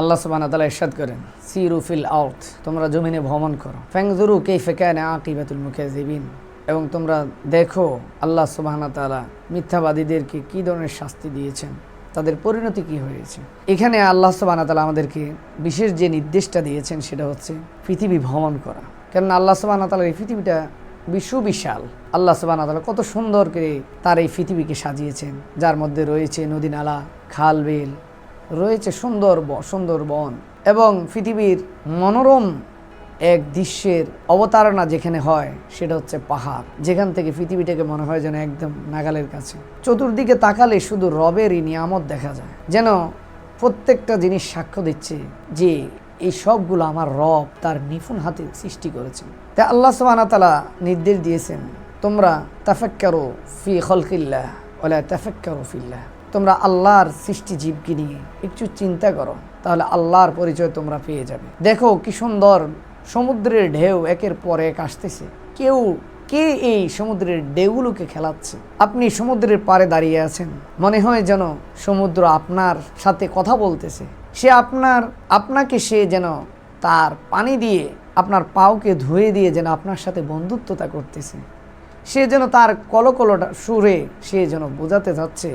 আল্লাহ সুবাহ তালা ইরশাদ করেন সিরুফিল আউট তোমরা জমিনে ভ্রমণ করো। ফ্যাংজুরু কে ফেকানে আকিবাতুল মুখে জিবিন এবং তোমরা দেখো আল্লাহ সুবাহ তালা মিথ্যাবাদীদেরকে কী ধরনের শাস্তি দিয়েছেন, তাদের পরিণতি কি হয়েছে। এখানে আল্লাহ সুবাহ তালা আমাদেরকে বিশেষ যে নির্দেশটা দিয়েছেন, সেটা হচ্ছে পৃথিবী ভ্রমণ করা। কেননা আল্লাহ সুবাহ তালার এই পৃথিবীটা বিশ্ববিশাল আল্লাহ সুবাহ তালা কত সুন্দর করে তার এই পৃথিবীকে সাজিয়েছেন, যার মধ্যে রয়েছে নদী নালা খাল বিল রয়েছে সুন্দর ব- সুন্দর বন এবং পৃথিবীর মনোরম এক দৃশ্যের অবতারণা যেখানে হয়, সেটা হচ্ছে পাহাড়। যেখান থেকে পৃথিবীটাকে মনে হয় যেন একদম নাগালের কাছে। চতুর্দিকে তাকালে শুধু রবেরই নিয়ামত দেখা যায়। যেন প্রত্যেকটা জিনিস সাক্ষ্য দিচ্ছে যে এই সবগুলো আমার রব তার নিপুণ হাতে সৃষ্টি করেছেন। তাই আল্লাহ ওয়া নির্দেশ দিয়েছেন, তোমরা তাফাক্কারু ফি খলকিল্লাহ ওলা তাফাক্কারু ফিল্লাহ। তোমরা আল্লাহর সৃষ্টি জীবকে নিয়ে একটু চিন্তা করো, তাহলে আল্লাহর পরিচয় তোমরা পেয়ে যাবে। দেখো কি সুন্দর সমুদ্রের ঢেউ একের পর এক আসতেছে। কেউ, কে এই সমুদ্রের ঢেউগুলোকে খেলাচ্ছে? আপনি সমুদ্রের পাড়ে দাঁড়িয়ে আছেন, মনে হয় যেন সমুদ্র আপনার সাথে কথা বলতেছে। সে আপনার, আপনাকে সে যেন তার পানি দিয়ে, আপনার পাওকে ধুয়ে দিয়ে যেন আপনার সাথে বন্ধুত্বতা করতেছে। সে যেন তার কলকলটা সুরে সে যেন বোঝাতে যাচ্ছে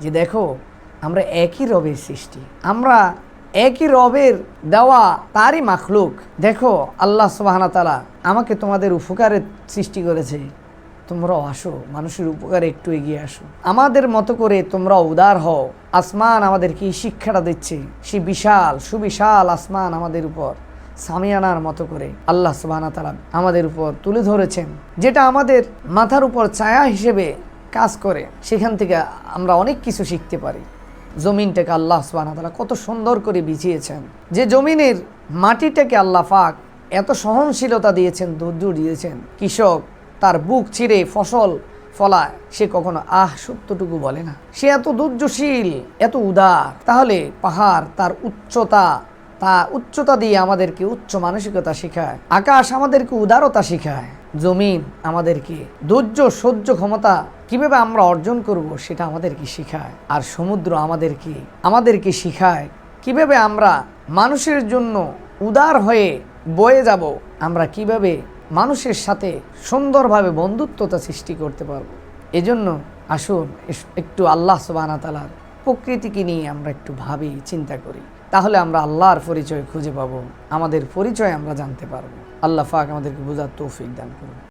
যে দেখো, আমরা একই রবের সৃষ্টি। আমরা একই রবের দেওয়া তারই মাখলুক। দেখো, আল্লাহ সুবাহানা তালা আমাকে তোমাদের উপকারের সৃষ্টি করেছে। তোমরাও আসো, মানুষের উপকারে একটু এগিয়ে আসো। আমাদের মতো করে তোমরা উদার হও। আসমান আমাদেরকে এই শিক্ষাটা দিচ্ছে? সে বিশাল, সুবিশাল আসমান আমাদের উপর। সামিয়ানার মতো করে আল্লাহ সুবাহানা তালা আমাদের উপর তুলে ধরেছেন। যেটা আমাদের মাথার উপর ছায়া হিসেবে কাজ করে, সেখান থেকে আমরা অনেক কিছু শিখতে পারি। জমিনটাকে আল্লাহ তালা কত সুন্দর করে বিছিয়েছেন। যে জমিনের মাটিটাকে আল্লাহ পাক এত সহনশীলতা দিয়েছেন, ধৈর্য দিয়েছেন, কৃষক তার বুক ছিঁড়ে ফসল ফলায়, সে কখনো আহ সত্যটুকু বলে না। সে এত ধৈর্যশীল, এত উদার। তাহলে পাহাড় তার উচ্চতা, তা উচ্চতা দিয়ে আমাদেরকে উচ্চ মানসিকতা শেখায়, আকাশ আমাদেরকে উদারতা শেখায়। জমিন আমাদেরকে ধৈর্য, সহ্য ক্ষমতা কীভাবে আমরা অর্জন করব সেটা আমাদেরকে শেখায়। আর সমুদ্র আমাদেরকে আমাদেরকে শেখায় কীভাবে আমরা মানুষের জন্য উদার হয়ে বয়ে যাব, আমরা কীভাবে মানুষের সাথে সুন্দরভাবে বন্ধুত্বতা সৃষ্টি করতে পারব। এজন্য আসুন একটু আল্লাহ সুবাহ তালার প্রকৃতিকে নিয়ে আমরা একটু ভাবি, চিন্তা করি। তাহলে আমরা আল্লাহর পরিচয় খুঁজে পাবো, আমাদের পরিচয় আমরা জানতে পারব। আল্লাহ ফাক আমাদেরকে বোঝার তৌফিক দান করুন।